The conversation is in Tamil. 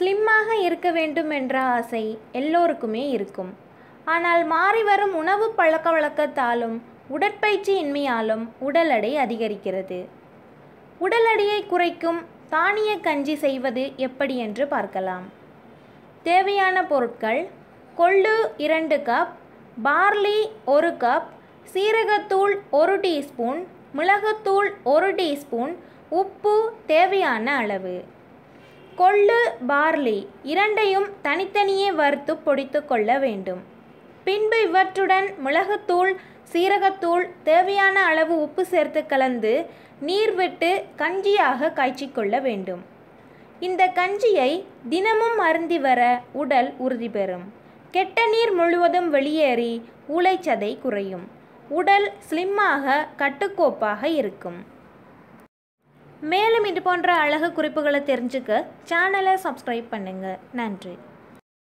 ஸ்லிம்மாக இருக்க வேண்டும் என்ற ஆசை எல்லோருக்குமே இருக்கும். ஆனால் மாறி வரும் உணவு பழக்க வழக்கத்தாலும் உடற்பயிற்சி இன்மையாலும் உடல் எடை அதிகரிக்கிறது. உடல் எடையை குறைக்கும் தானிய கஞ்சி செய்வது எப்படி என்று பார்க்கலாம். தேவையான பொருட்கள் கொள்ளு இரண்டு கப் பார்லி ஒரு கப் சீரகத்தூள் ஒரு டீஸ்பூன் மிளகுத்தூள் ஒரு டீஸ்பூன் உப்பு தேவையான அளவு. கொள்ளு பார்லி இரண்டையும் தனித்தனியே வறுத்து பொடித்து கொள்ள வேண்டும். பின்பு இவற்றுடன் மிளகுத்தூள் சீரகத்தூள் தேவையான அளவு உப்பு சேர்த்து கலந்து நீர் விட்டு கஞ்சியாக காய்ச்சிக்கொள்ள வேண்டும். இந்த கஞ்சியை தினமும் அருந்தி வர உடல் உறுதி பெறும். கெட்ட நீர் முழுவதும் வெளியேறி ஊளைச்சதை குறையும். உடல் ஸ்லிம்மாக கட்டுக்கோப்பாக இருக்கும். மேலும் இது போன்ற அழகு குறிப்புகளை தெரிஞ்சுக்க சேனலை சப்ஸ்கிரைப் பண்ணுங்கள் நன்றி.